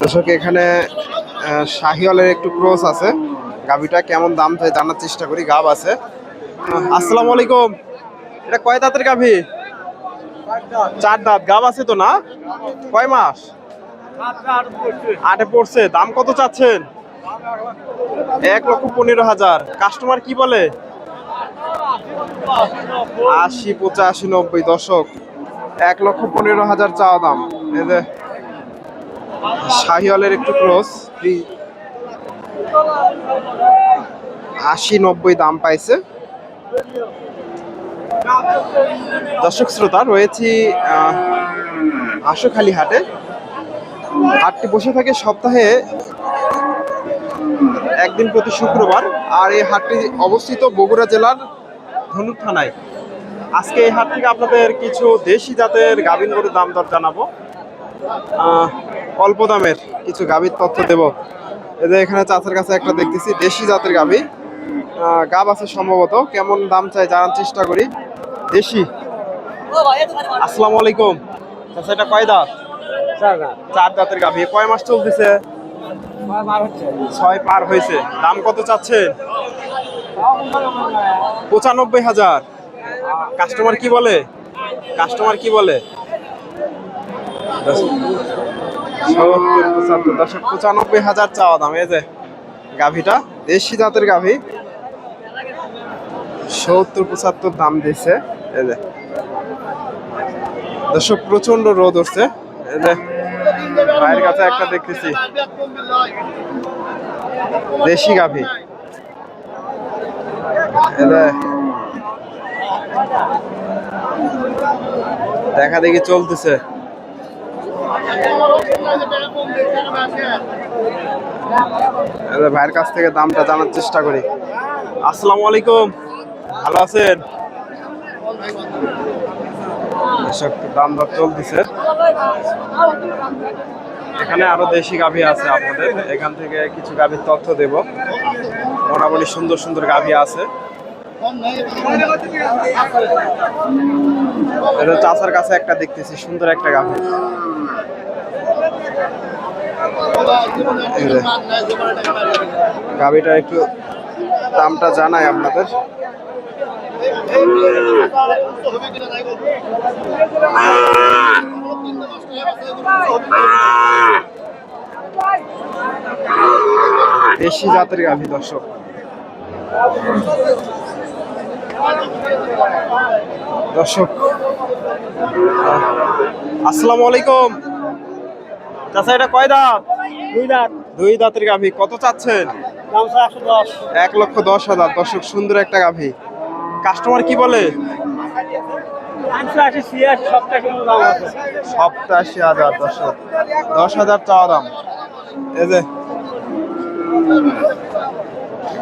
দর্শক, এখানে শাহিওয়ালের একটু ক্রস আছে। গাভিটা কেমন দাম চাই জানার চেষ্টা করি, গাব আছে। আসসালামু আলাইকুম। এটা কয় দাঁতের গাভি? চার দাঁত। গাব আছে তো না? কয় মাস? আটে পড়ছে। দাম কত চাচ্ছেন? এক লক্ষ পনেরো হাজার। কাস্টমার কি বলে? আশি পঁচাশি নব্বই। দশক এক লক্ষ পনেরো হাজার চাওয়া দাম। এদের শাহিওয়ালের একটু ক্রস আশি নব্বই দাম পাইছে। দর্শক শ্রোতা, রয়েছি আশুখালী হাটে। হাটটি বসে থাকে সপ্তাহে একদিন প্রতি শুক্রবার, আর এই হাটটি অবস্থিত বগুড়া জেলার ধনুক থানায়। আজকে এই হাট থেকে আপনাদের কিছু দেশি জাতের গাভিন গরুর দাম দর জানাব। অল্প দামের কিছু গাভীর তথ্য দেব। এদের এখানে চাচার কাছে একটা দেখতেছি দেশি জাতের গাভী। গাব আছে সম্ভবত কেমন দাম চাই জানার চেষ্টা করি। দেশি। আসসালামু আলাইকুম। চাচা এটা কয় দাঁত? চার দাঁতের গাভী। কয় মাস চলতেছে? ছয় পার হয়েছে। দাম কত চাচ্ছেন? পঁচানব্বই হাজার। কাস্টমার কি বলে? কাস্টমার কি বলে? সত্তর পঁচাত্তর দশক পঁচানব্বই হাজার চাওয়া দাম, এই যে গাভীটা, দেশি জাতের গাভী। সত্তর পঁচাত্তর দাম দিচ্ছে এই যে। দর্শক প্রচণ্ড রোদ উঠছে, এই কাছে একটা দেখতেছি। দেশি গাভী। দেখা দেখি চলতেছে। ভাইয়ের কাছ থেকে দামটা জানার চেষ্টা করি। আসসালামু আলাইকুম। ভালো আছেন? দাম দর চলতেছে। এখানে আরও দেশি গাভী আছে আপনাদের। এখান থেকে কিছু গাভীর তথ্য দেব। মোটামুটি সুন্দর সুন্দর গাভী আছে। এটা চাচার কাছে একটা দেখতেছি, সুন্দর একটা গাভী। গাভীটা একটু দামটা জানাই আপনাদের। দেশি জাতের গাভী দর্শক। দর্শক আসসালামু আলাইকুম। চাচা এটা কয় দাঁত? দুই লাখ দুই দাঁতের গাভী কত চাচ্ছেন? এক লক্ষ দশ হাজার। দর্শক সুন্দর একটা গাভী। কাস্টমার কি বলে? সপ্তাশি হাজার দর্শক। দশ হাজার চাওয়া দাম। এই যে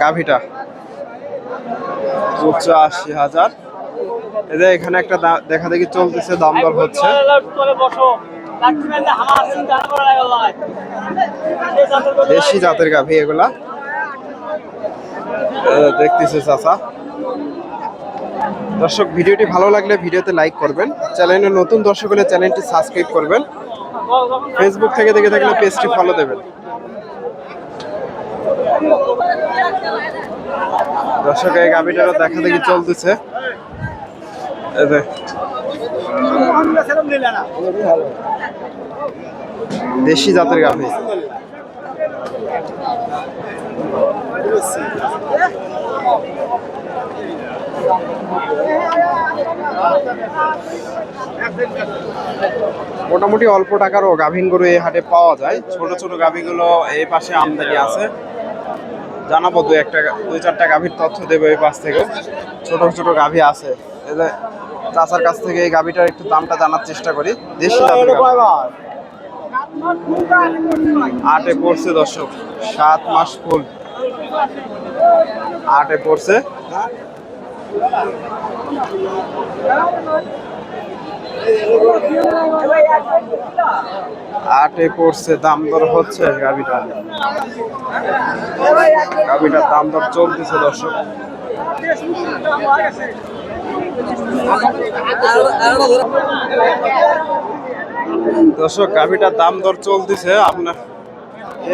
গাভীটা। পঁচাশি হাজার। এই যে এখানে একটা দেখা দেখি চলতেছে দাম দর হচ্ছে। দেশি জাতের গাভী এগুলা। দেখতেছে চাচা। দর্শক ভিডিওটি ভালো লাগলে ভিডিওতে লাইক করবেন। চ্যানেলে নতুন দর্শক হলে চ্যানেলটি সাবস্ক্রাইব করবেন। ফেসবুক থেকে দেখে থাকলে পেজটি ফলো দেবেন। দর্শক এই গাভিটারও দেখা দেখি চলতেছে। দেশি জাতের গাভী। মোটামুটি অল্প টাকারও গাভীন গরু এই হাটে পাওয়া যায়। ছোট ছোট গাভীগুলো এই পাশে আমদানি আছে। জানাব দু একটা দুই চারটা গাভীর তথ্য দেবো এই পাশ থেকে ছোট ছোট গাভী আছে। চাচার কাছ থেকে এই গাভীটার একটু দামটা জানার চেষ্টা করি। দেশি। আটে পড়ছে দর্শক, সাত মাস ফুল। আটে পড়ছে। আটে পড়ছে, দাম দর হচ্ছে গাভিটা। গাভিটার দাম দর চলতেছে দর্শক। দর্শক, গাভিটার দাম দর চলতেছে। আপনার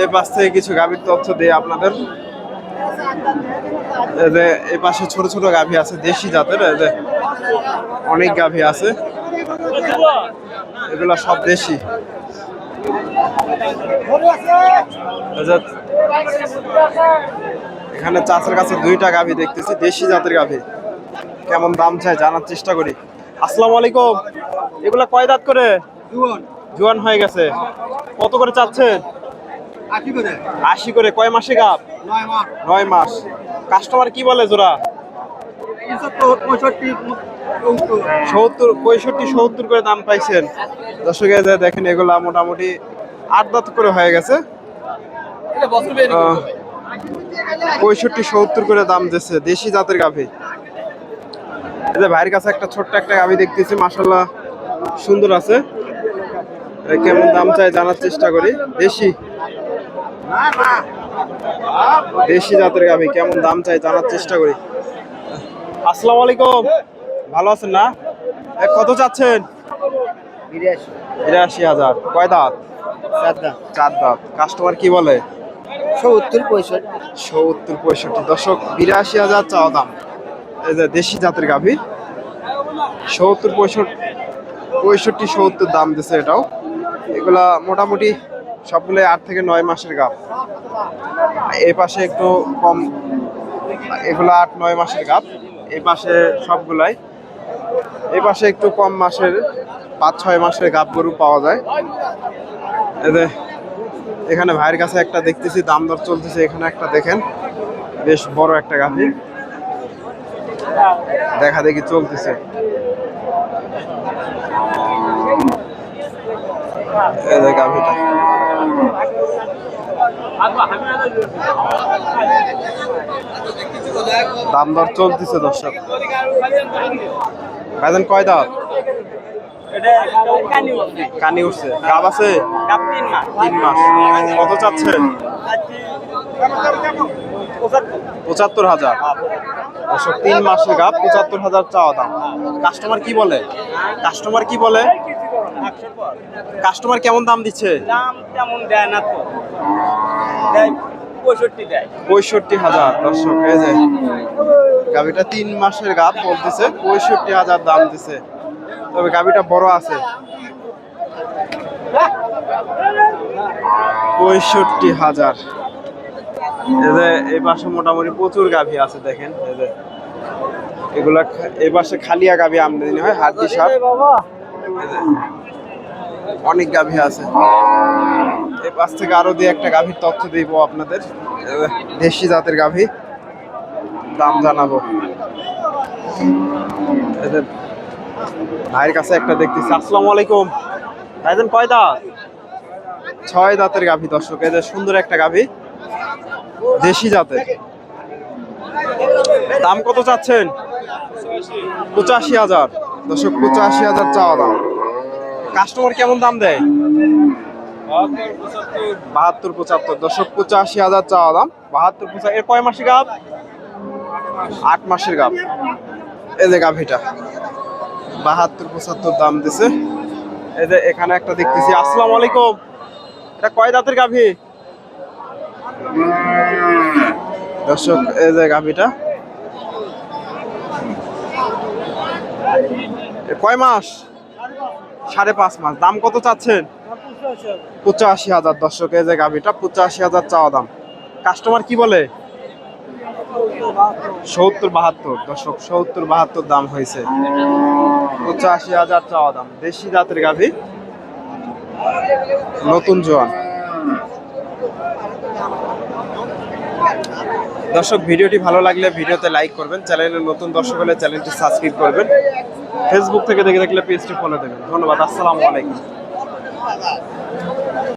এ পাশ থেকে কিছু গাভির তথ্য দিয়ে আপনাদের। এই এই পাশে ছোট ছোট গাভি আছে, দেশি জাতের, এই যে অনেক গাভি আছে। এগুলা সব দেশি। এখানে চাষের কাছে দুইটা গাভি দেখতেছি, দেশি জাতের গাভি। কেমন দাম চাই জানার চেষ্টা করি। আসসালামু আলাইকুম। এগুলা কয় দাঁত করে? জোয়ান। হয়ে গেছে। কত করে চাচ্ছেন? আশি করে। কয় মাসে গাপ? নয় মাস। কাস্টমার কি বলে পঁচাত্তর সত্তর। পঁয়ষট্টি সত্তর করে দাম পাইছেন। দর্শক দেখেন এগুলা মোটামুটি আট দাঁত করে হয়ে গেছে। পঁয়ষট্টি সত্তর করে দাম দিচ্ছে দেশি জাতের গাভী। ভাইয়ের কাছে একটা ছোট্ট একটা গাভী দেখতেছি মাসাল্লাহ সুন্দর আছে। কেমন দাম চাই জানার চেষ্টা করি। দেশি? দেশি জাতের গাভী কেমন দাম চাই জানার চেষ্টা করি। আসসালামু আলাইকুম। ভালো আছেন না? কত চাচ্ছেন? বিরাশি। হাজার। কয় দাঁত? চারটা চার দাঁত। কাস্টমার কি বলে? সত্তর পঁয়ষট্টি। সত্তর পঁয়ষট্টি। দশক বিরাশি হাজার চাওয়া দাম। দেশি জাতের গাভী। সত্তর পঁয়ষট্টি পঁয়ষট্টি, সত্তর দাম দিছে এটাও। এগুলা মোটামুটি সবগুলো আট থেকে নয় মাসের গাভ। এই পাশে একটু কম, এগুলো আট, নয় মাসের গাভ। এই পাশে সবগুলাই। এই পাশে একটু কম মাসের, পাঁচ, ছয় মাসের গাভ গরু পাওয়া যায়। এদের এখানে ভাইয়ের কাছে একটা দেখতেছি, দাম দর চলতেছে, এখানে একটা দেখেন। বেশ বড় একটা গাভী। দেখা দেখি চলতেছে। দাম দর চলতেছে দর্শক। ভাইজান, কয় দাঁত? কানি উঠছে। গাব আছে? তিন মাস। কত চাচ্ছেন? পঁচাত্তর হাজার। দর্শক তিন মাসের গাব পঁচাত্তর হাজার চাওয়া দাম। কাস্টমার কি বলে? কাস্টমার কি বলে? কাস্টমার কেমন দাম দিচ্ছে? দাম তেমন দেয় না তো। পঁয়ষট্টি হাজার দর্শক এই যে গাভিটা তিন মাসের গাব বলতেছে পঁয়ষট্টি হাজার দাম দিছে। তবে গাভিটা বড় আছে। পঁয়ষট্টি হাজার। যে এই পাশে মোটামুটি প্রচুর গাভী আছে দেখেন এই যে। এগুলা এই পাশে খালিয়া গাভী আমদানি হয় হাড্ডি সাপ। অনেক গাভী আছে। এই পাশ থেকে আরও দিয়ে একটা গাভীর তথ্য দিব আপনাদের। দেশি জাতের গাভী। দাম জানাব। ভাইয়ের কাছে একটা দেখতেছি। আসসালামু আলাইকুম। ভাইজান কয় দাঁত? ছয় দাঁতের গাভী দর্শক। এদের সুন্দর একটা গাভী। দেশি জাতের। দাম কত চাচ্ছেন? পঁচাশি হাজার। দর্শক, পঁচাশি হাজার চাওয়া দাম। কাস্টমার কেমন দাম দেয়? বাহাত্তর, পঁচাত্তর। দশক পঁচাশি হাজার চাওয়া দাম। বাহাত্তর, পঁচা এর কয় মাসের গাব? আট মাসের গাব। এই যে গাভিটা বাহাত্তর, পঁচাত্তর দাম দিছে। এই যে এখানে একটা দেখতেছি। আসসালামু আলাইকুম। এটা কয় দাঁতের গাভি? দর্শক, এই যে গাভিটা। কয় মাস? সাড়ে পাঁচ মাস। দাম কত চাচ্ছেন? পঁচাশি হাজার। দর্শক, এই যে গাভিটা, পঁচাশি হাজার চাওয়া দাম। কাস্টমার কি বলে? সত্তর বাহাত্তর। দর্শক, সত্তর বাহাত্তর দাম হয়েছে। পঁচাশি হাজার চাওয়া দাম। দেশি জাতের গাভি। নতুন জোয়ান। দর্শক, ভিডিওটি ভালো লাগলে ভিডিওতে লাইক করবেন চ্যানেলের নতুন দর্শক হলে চ্যানেলটি সাবস্ক্রাইব করবেন। ফেসবুক থেকে দেখে দেখলে পেজটি ফলো দেবেন ধন্যবাদ, আসসালামু আলাইকুম।